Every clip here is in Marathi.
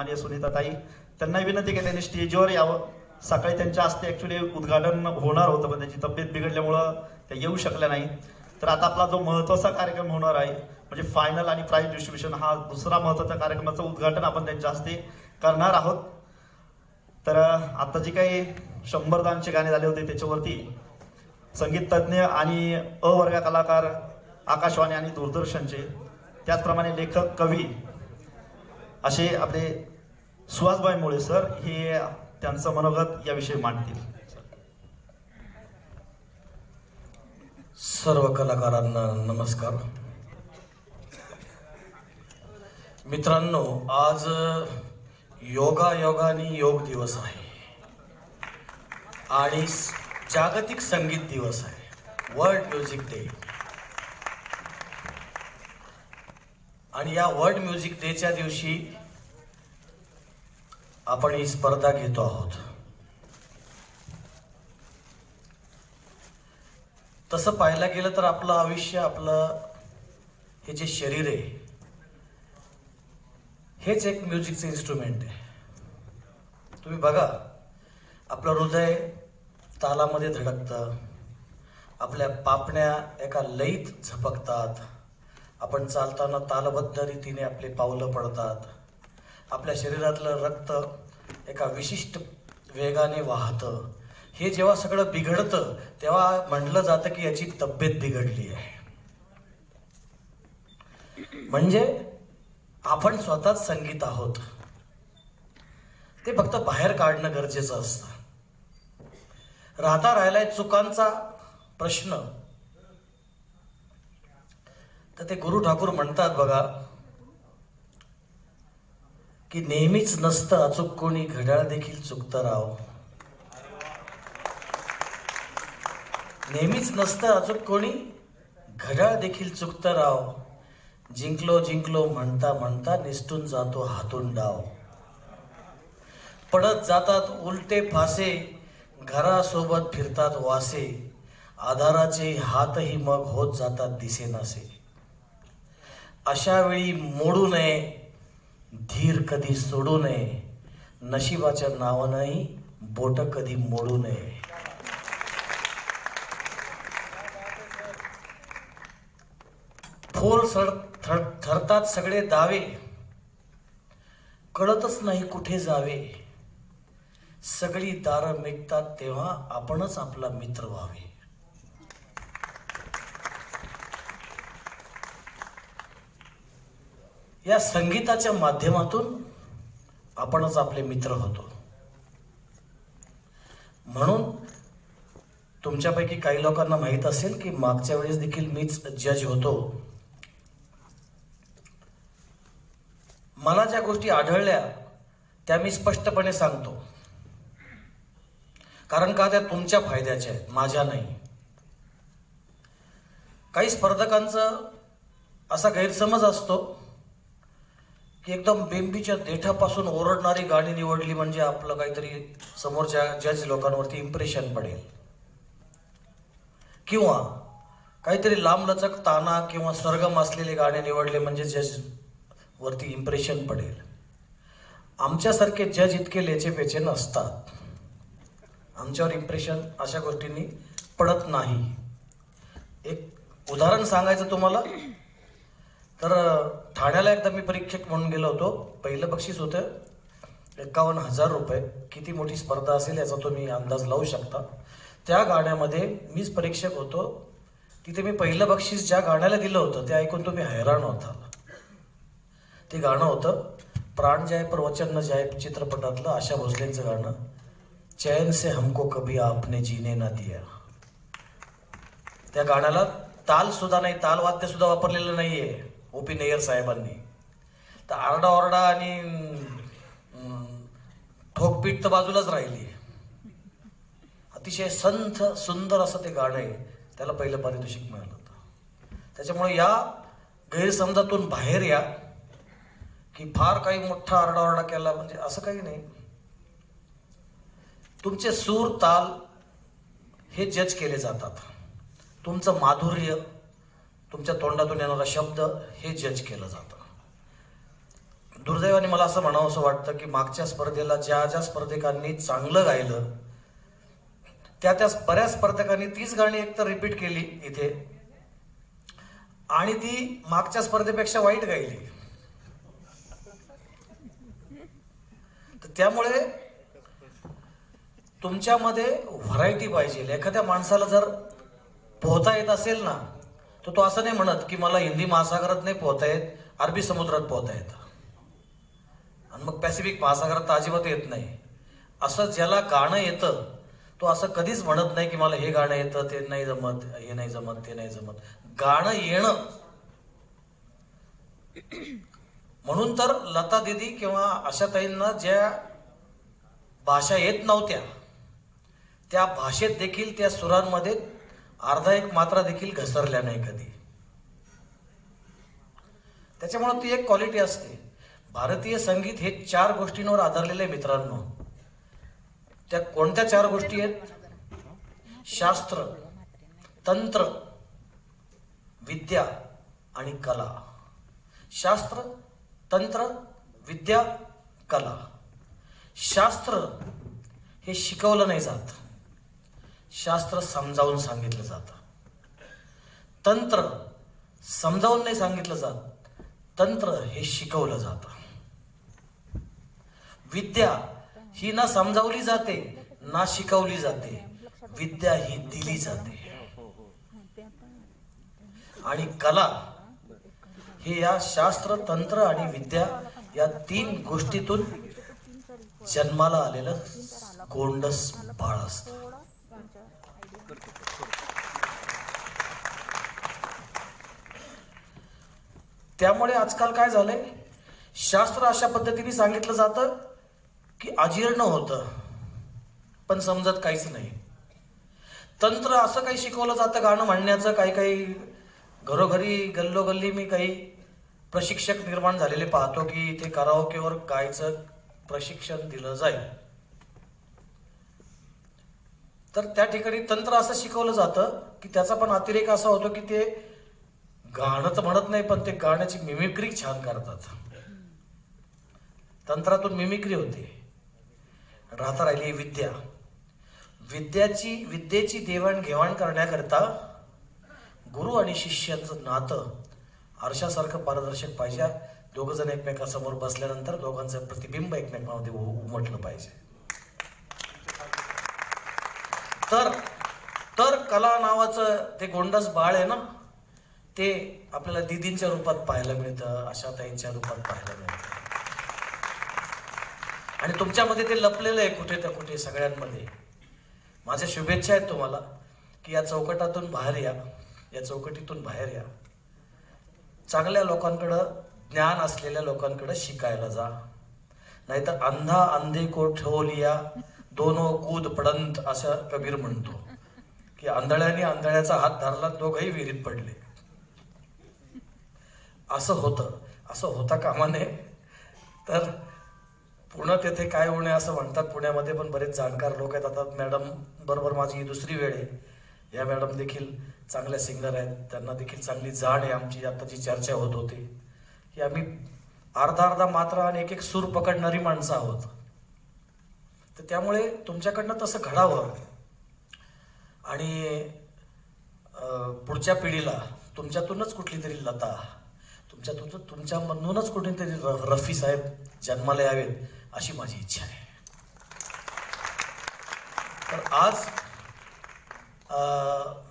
माननीय सुनीताताई त्यांनाही विनंती की त्यांनी स्टेजवर यावं. सकाळी त्यांच्या हस्ते ऍक्च्युली उद्घाटन होणार होतं पण त्यांची तब्येत बिघडल्यामुळं त्या येऊ शकल्या नाही. तर आता आपला जो महत्त्वाचा कार्यक्रम होणार आहे म्हणजे फायनल आणि प्राईज डिस्ट्रीब्युशन हा दुसरा महत्त्वाचा कार्यक्रमाचं उद्घाटन आपण त्यांच्या हस्ते करणार आहोत. तर आता जी काही शंभर दानचे गाणे झाले होते त्याच्यावरती संगीत तज्ज्ञ आणि अवर्ग कलाकार आकाशवाणी आणि दूरदर्शनचे त्याचप्रमाणे लेखक कवी असे आपले सुहासबाई मुळे सर हे त्यांचं मनोगत याविषयी मांडतील. सर्व कलाकारांना नमस्कार. मित्रांनो आज योगा योगाने योग दिवस आहे. आणि जागतिक संगीत दिवस आहे. वर्ल्ड म्युझिक डे आणि या वर्ल्ड म्युझिक डेच्या दिवशी आपण ही स्पर्धा घेतो आहोत. तसं पाहायला गेलं तर आपलं आयुष्य आपलं हे जे शरीर आहे हेच एक म्युझिकचं इन्स्ट्रुमेंट आहे. तुम्ही बघा आपलं हृदय तालामध्ये धडकतं आपल्या पापण्या एका लईत झपकतात आपण चालताना तालबद्ध रीतीने आपले पावलं पडतात आपल्या शरीरातलं रक्त एका विशिष्ट वेगाने वाहतं. हे जेव्हा सगळं बिघडतं तेव्हा म्हटलं जातं की याची तब्येत बिघडली आहे. म्हणजे आपण स्वतःच संगीत आहोत. ते फक्त बाहेर काढणं गरजेचं असतं. राहता राहिलाय चुकांचा प्रश्न. तर ते गुरु ठाकूर म्हणतात बघा की नेहमीच नसतं अचूक कोणी घड्याळ देखील चुकतं राव. नेहमीच नसतं अचूक कोणी घड्याळ देखील चुकतं राव. जिंकलो जिंकलो म्हणता म्हणता निसटून जातो हातून डाव. पडत जातात उलटे फासे घरासोबत फिरतात वासे. आधाराचे हातही मग होत जातात दिसेनासे. अशा वेळी मोडू नये धीर कधी सोडू नये नशिबाच्या नावानंही बोट कधी मोडू नये. फोल सड थर ठरतात सगळे दावे. कळतच नाही कुठे जावे. सगळी दारं मिटतात तेव्हा आपणच आपला मित्र व्हावे. या संगीताच्या माध्यमातून आपणच आपले मित्र होतो. म्हणून तुमच्यापैकी काही लोकांना माहीत असेल की मागच्या वेळेस देखील मीच जज होतो. मला ज्या गोष्टी आढळल्या त्या मी स्पष्टपणे सांगतो. कारण का त्या तुमच्या फायद्याच्या आहेत माझ्या नाही. काही स्पर्धकांचं असा गैरसमज असतो एकदम बेंबीच्या देठापासून ओरडणारी गाणी निवडली म्हणजे आपलं काहीतरी समोरच्या जज लोकांवरती इम्प्रेशन पडेल. किंवा काहीतरी लांबलचक ताना किंवा सरगम असलेले गाणे निवडले म्हणजे जज वरती इम्प्रेशन पडेल. आमच्यासारखे जज इतके लेचेपेचे नसतात. आमच्यावर इम्प्रेशन अशा गोष्टींनी पडत नाही. एक उदाहरण सांगायचं तुम्हाला? तर ठाण्याला एकदा मी परीक्षक म्हणून गेलो होतो. पहिलं बक्षीस होतं एकावन्न हजार रुपये. किती मोठी स्पर्धा असेल याचा तुम्ही अंदाज लावू शकता. त्या गाण्यामध्ये मीच परीक्षक होतो. तिथे मी पहिलं बक्षीस ज्या गाण्याला दिलं होतं ते ऐकून तुम्ही हैराण होता. ते गाणं होतं प्राण जाय प्रवचन न जाय चित्रपटातलं आशा भोसलेंचं गाणं. चैन से हमको कभी आपने जीने ना दिया. त्या गाण्याला ताल सुद्धा नाही ताल वाद्य सुद्धा वापरलेलं नाहीये. ओपी नय्यर साहेबांनी. तर आरडाओरडा आणि ठोकपीठ ठोकपीट तर बाजूलाच राहिली. अतिशय संथ सुंदर असं ते गाणं आहे. त्याला पहिलं पारितोषिक मिळालं होतं. त्याच्यामुळे या गैरसमजातून बाहेर या की फार काही मोठा आरडाओरडा केला म्हणजे असं काही नाही. तुमचे सूर ताल हे जज केले जातात. तुमचं माधुर्य तुमच्या तोंडातून येणारा शब्द हे जज केलं जातं. दुर्दैवाने मला असं म्हणावं असं वाटतं की मागच्या स्पर्धेला ज्या ज्या स्पर्धकांनी चांगलं गायलं त्या त्या बऱ्याच स्पर्धकांनी तीच गाणी एकतर रिपीट केली इथे आणि ती मागच्या स्पर्धेपेक्षा वाईट गायली. तर त्यामुळे तुमच्यामध्ये व्हरायटी पाहिजे. एखाद्या माणसाला जर पोहता येत असेल ना तर तो असं नाही म्हणत की मला हिंदी महासागरात नाही पोहता येत अरबी समुद्रात पोहता येतं. आणि मग पॅसिफिक महासागरात तर अजिबात येत नाही. असं ज्याला गाणं येतं तो असं कधीच म्हणत नाही की मला हे गाणं येतं ते नाही जमत हे नाही जमत ते नाही जमत. गाणं येणं. म्हणून तर लता दिदी किंवा अशा ताईंना ज्या भाषा येत नव्हत्या त्या भाषेत देखील त्या सुरांमध्ये अर्धा एक मात्रा देखील घसरल्या नाही कधी. त्याच्यामुळे ती एक क्वालिटी असते. भारतीय संगीत हे चार गोष्टींवर आधारलेले मित्रांनो. त्या कोणत्या चार गोष्टी आहेत? शास्त्र तंत्र विद्या आणि कला. शास्त्र तंत्र विद्या कला. शास्त्र हे शिकवलं नाही जात. शास्त्र समजावून सांगितलं जातं. तंत्र समजावून नाही सांगितलं जात तंत्र हे शिकवलं जातं. विद्या ही ना समजावली जाते ना शिकवली जाते विद्या ही दिली जाते. आणि कला हे या शास्त्र तंत्र आणि विद्या या तीन गोष्टीतून जन्माला आलेलं गोंडस बाळ असतं. त्यामुळे आजकाल काय झालंय? शास्त्र अशा पद्धतीने सांगितलं जातं की अजीर्ण होतं पण समजत काहीच नाही. तंत्र असं काही शिकवलं जातं गाणं म्हणण्याचं काही काही घरोघरी गल्लोगल्ली मी काही प्रशिक्षक निर्माण झालेले पाहतो की ते कराओकेवर गायचं प्रशिक्षण दिलं जाईल. तर त्या ठिकाणी तंत्र असं शिकवलं जातं की त्याचा पण अतिरेक असा होतो की ते गाणं तर म्हणत नाही पण ते गाण्याची मिमिक्री छान करतात. तंत्रातून मिमिक्री होते. राहता राहिली विद्या. विद्याची विद्येची देवाणघेवाण करण्याकरता गुरु आणि शिष्याचं नातं आरशासारखं पारदर्शक पाहिजे. दोघं जण एकमेकासमोर बसल्यानंतर दोघांचं प्रतिबिंब एकमेकांमध्ये उ- उमटलं पाहिजे. तर तर कला नावाचं ते गोंडस बाळ आहे ना? ते आपल्याला दिदींच्या रूपात पाहायला मिळतं आशाताईंच्या रूपात पाहायला मिळतं. आणि तुमच्यामध्ये ते लपलेलं आहे कुठे तर कुठे सगळ्यांमध्ये. माझ्या शुभेच्छा आहेत तुम्हाला की या चौकटातून बाहेर या या चौकटीतून बाहेर या. चांगल्या लोकांकडं ज्ञान असलेल्या लोकांकडे शिकायला जा. नाहीतर अंधा अंधे को ठेवलिया दोनो कूद पडंत असं कबीर म्हणतो. की आंधळ्याने आंधळ्याचा हात धरला दोघही विहिरीत पडले. असं होतं. असं होता कामा नये तर पुन्हा तेथे काय होणे असं म्हणतात पुण्यामध्ये पण बरेच जाणकार लोक आहेत. आता मॅडम बरोबर माझी ही दुसरी वेळ आहे. या मॅडम देखील चांगल्या सिंगर आहेत. त्यांना देखील चांगली जाण आहे आमची. आता जी चर्चा होत होती की आम्ही अर्धा अर्धा मात्रा आणि एक एक सूर पकडणारी माणसं आहोत. तर त्यामुळे तुमच्याकडनं तसं घडावं. आणि पुढच्या पिढीला तुमच्यातूनच कुठली तरी लता तुमच्या तुमचं तुमच्यामधूनच कुठेतरी रफी साहेब जन्माला यावेत अशी माझी इच्छा आहे. तर आज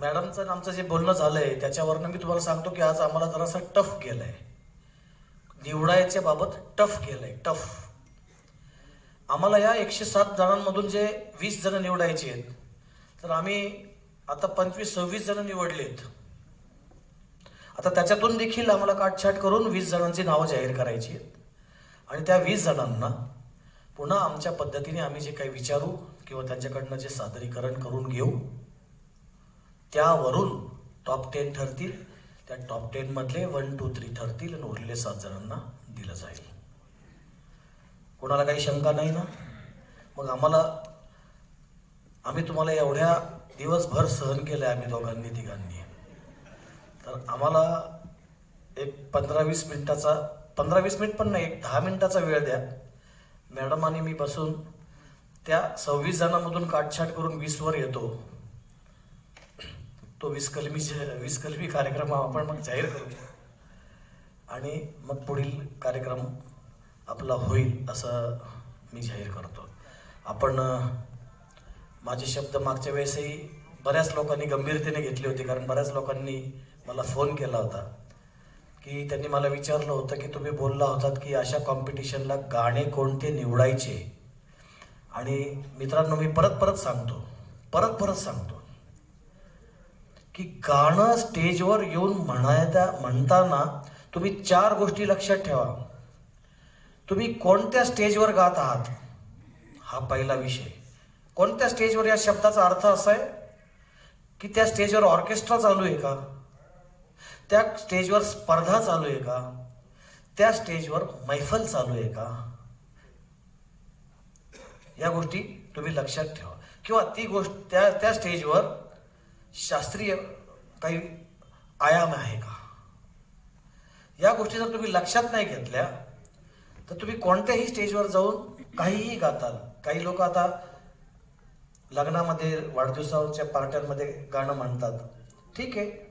मॅडमचं आणि आमचं जे बोलणं झालंय त्याच्यावरनं मी तुम्हाला सांगतो की आज आम्हाला जरासा टफ गेलंय. निवडायच्या बाबत टफ गेलंय टफ. आम्हाला या एकशे सात जणांमधून जे वीस जण निवडायचे आहेत तर आम्ही आता पंचवीस सव्वीस जण निवडलेत. आता त्याच्यातून देखील आम्हाला काटछाट करून वीस जणांची नावं जाहीर करायची आहेत. आणि त्या वीस जणांना पुन्हा आमच्या पद्धतीने आम्ही जे काही विचारू किंवा त्यांच्याकडनं जे सादरीकरण करून घेऊ त्यावरून टॉप टेन ठरतील. त्या टॉप टेनमधले वन टू थ्री ठरतील आणि उरलेले सात जणांना दिलं जाईल. कोणाला काही शंका नाही ना? मग आम्हाला आम्ही तुम्हाला एवढ्या दिवसभर सहन केलं आहे आम्ही दोघांनी तिघांनी. तर आम्हाला एक पंधरा वीस मिनिटाचा पंधरा वीस मिनिट पण नाही एक दहा मिनिटाचा वेळ द्या. मॅडम आणि मी बसून त्या सव्वीस जणांमधून काटछाट करून वीसवर येतो. तो वीस कलमी वीस कलमी कार्यक्रम आपण मग जाहीर करू. आणि मग पुढील कार्यक्रम आपला होईल असं मी जाहीर करतो. आपण माझे शब्द मागच्या वेळेसही बऱ्याच लोकांनी गंभीरतेने घेतले होते कारण बऱ्याच लोकांनी मला फोन केला होता की त्यांनी मला विचारलं होतं की तुम्ही बोलला होतात की अशा कॉम्पिटिशनला गाणे कोणते निवडायचे? आणि मित्रांनो मी परत परत सांगतो परत परत सांगतो की गाणं स्टेजवर येऊन म्हणायला म्हणताना तुम्ही चार गोष्टी लक्षात ठेवा. तुम्ही कोणत्या स्टेजवर गात आहात? हा पहिला विषय. कोणत्या स्टेजवर या शब्दाचा अर्थ असा आहे की त्या स्टेजवर ऑर्केस्ट्रा चालू आहे का? त्या स्टेजवर स्पर्धा चालू आहे का? त्या स्टेजवर मैफल चालू आहे का? या गोष्टी तुम्ही लक्षात ठेवा. किंवा ती गोष्ट त्या त्या स्टेजवर शास्त्रीय काही आयाम आहे का? या गोष्टी जर तुम्ही लक्षात नाही घेतल्या तर तुम्ही कोणत्याही स्टेजवर जाऊन काहीही गाताल. काही लोक आता लग्नामध्ये वाढदिवसाच्या पार्ट्यांमध्ये गाणं म्हणतात. ठीक आहे.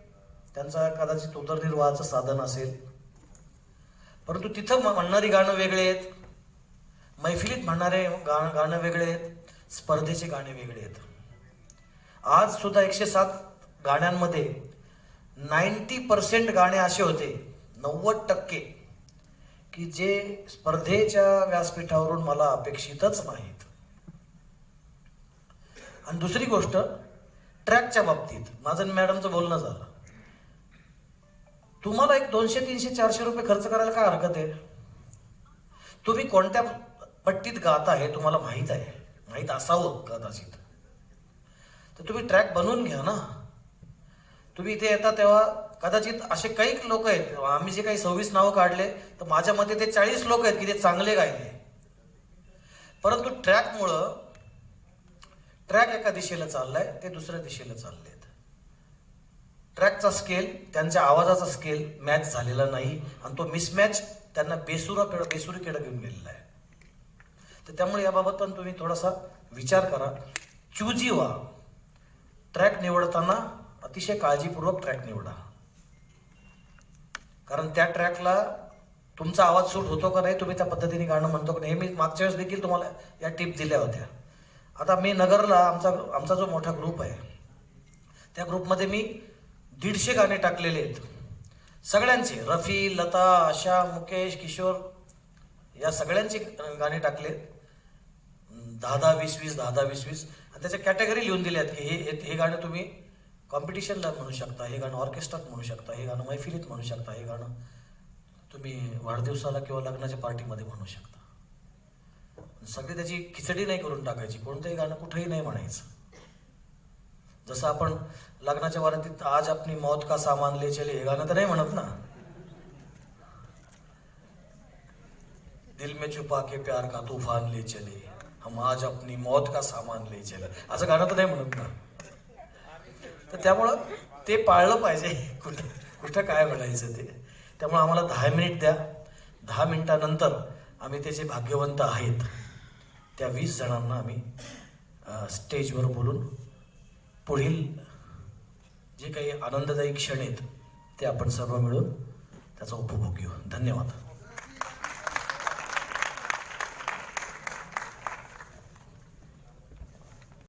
त्यांचा कदाचित उदरनिर्वाहाचं साधन असेल. परंतु तिथं म्हणणारी गाणं वेगळे आहेत. मैफिलीत म्हणणारे गा गाणं वेगळे आहेत. स्पर्धेचे गाणे वेगळे आहेत. आज सुद्धा एकशे सात गाण्यांमध्ये नाईन्टी पर्सेंट गाणे असे होते. नव्वद टक्के. की जे स्पर्धेच्या व्यासपीठावरून मला अपेक्षितच नाहीत. आणि दुसरी गोष्ट ट्रॅकच्या बाबतीत. माझं मॅडमचं बोलणं झालं. तुम्हाला एक दोनशे तीनशे चारशे रुपये खर्च करायला काय हरकत आहे? तुम्ही कोणत्या पट्टीत गात आहे तुम्हाला माहीत आहे. माहीत असावं कदाचित. तर तुम्ही ट्रॅक बनवून घ्या ना. तुम्ही इथे येता तेव्हा कदाचित असे काही लोक आहेत. आम्ही जे काही सव्वीस नावं काढले तर माझ्या मते ते चाळीस लोक आहेत की ते चांगले गायले. परंतु ट्रॅकमुळं ट्रॅक एका दिशेला चाललाय ते दुसऱ्या दिशेला चाललेत ट्रॅकचा स्केल त्यांच्या आवाजाचा स्केल मॅच झालेला नाही. आणि तो मिसमॅच त्यांना बेसुराकडे बेसुरीकडे घेऊन गेलेला आहे. तर त्यामुळे याबाबत पण तुम्ही थोडासा विचार करा. चुजी व्हा ट्रॅक निवडताना अतिशय काळजीपूर्वक ट्रॅक निवडा. कारण त्या ट्रॅकला तुमचा आवाज सूट होतो का नाही तुम्ही त्या पद्धतीने गाणं म्हणतो का नाही हे मी मागच्या वेळेस देखील तुम्हाला या टिप दिल्या होत्या. आता मी नगरला आमचा आमचा जो मोठा ग्रुप आहे त्या ग्रुपमध्ये मी दीडशे गाणे टाकलेले आहेत. सगळ्यांचे रफी लता आशा मुकेश किशोर या सगळ्यांचे गाणी टाकले दहा दहा वीस वीस दहा दहा वीस वीस आणि त्याच्या कॅटेगरी लिहून दिल्या आहेत की हे हे- गाणं तुम्ही कॉम्पिटिशनला म्हणू शकता हे गाणं ऑर्केस्ट्रात म्हणू शकता हे गाणं मैफिलीत म्हणू शकता हे गाणं तुम्ही वाढदिवसाला किंवा लग्नाच्या पार्टीमध्ये म्हणू शकता. सगळी त्याची खिचडी नाही करून टाकायची कोणतंही गाणं कुठंही नाही म्हणायचं. जसं आपण लग्नाच्या वारातीत आज आपली मौत का सामान ले चले हे गाणं तर नाही म्हणत ना. दिल में छुपा के प्यार का तूफान ले चले हम आज अपनी मौत का सामान ले चले असं गाणं तर नाही म्हणत ना. तर त्यामुळं ते पाळलं पाहिजे. कुठं कुठं काय म्हणायचं ते. त्यामुळं आम्हाला दहा मिनिट द्या. दहा मिनिटानंतर आम्ही ते जे भाग्यवंत आहेत त्या वीस जणांना आम्ही स्टेजवर बोलून पुढील जे काही आनंददायी क्षण आहेत ते आपण सर्व मिळून त्याचा उपभोग घेऊ. धन्यवाद.